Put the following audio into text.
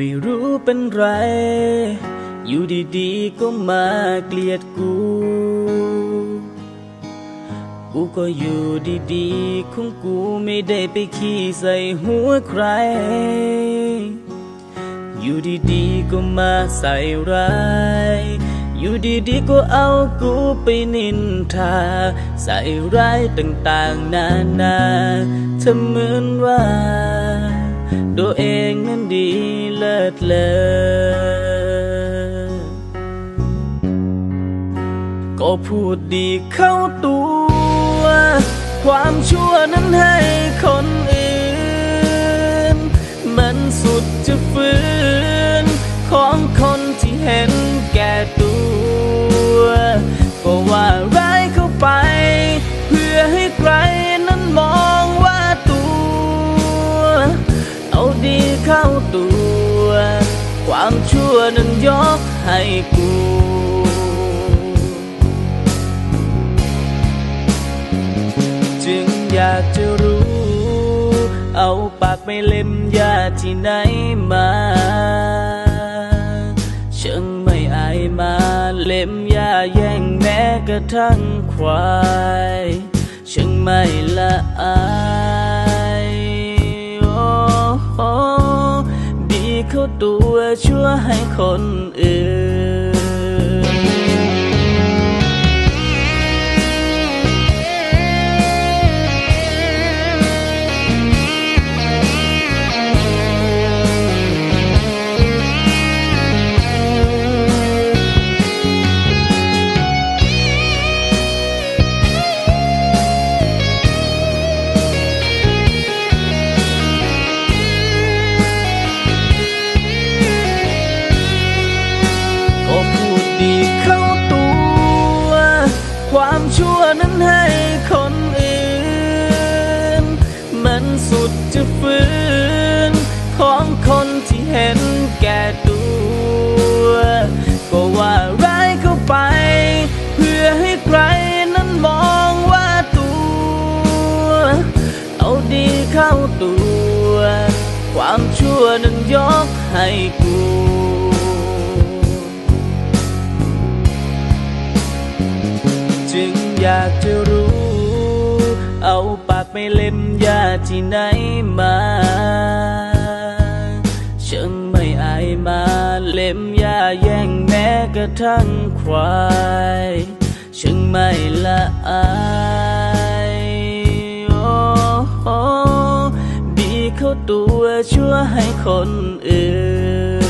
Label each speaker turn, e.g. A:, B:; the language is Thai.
A: ไม่รู้เป็นไร อยู่ดีๆ ก็มาเกลียดกู กูก็อยู่ดีๆ ของกูไม่ได้ไปขี้ใส่หัวใคร อยู่ดีๆ ก็มาใส่ร้ายอยู่ดีๆ ก็เอากูไปนินทา ใส่ร้ายต่างๆ นานาเธอเหมือนว่า ดเลอก็พูดดีเข้าตัว ความชั่วนั้นให้ ความชั่วนั้นยกให้กูจึงอยากจะรู้ เอาปากไม่เล็มยาที่ไหนมาช่างไม่อายมาเล็มยาแย่งแม้กระทั่งควายช่างไม่ละอาย ชั่วให้คนอื่น นั้นให้คนอื่น มันสุดจะฝืน ของคนที่เห็นแก่ตัวก็ว่าร้ายเข้าไป เพื่อให้ใครนั้นมองว่าตัว เอาดีเข้าตัว ความชั่วนั้นยกให้กู อยากจะรู้ เอาปากไม่เล็มยาที่ไหนมาช่างไม่อายมาเล็มยาแย่งแม้กระทั่งควายช่างไม่ละอายโอ้โหดีเขาตัวชั่วให้คนอื่น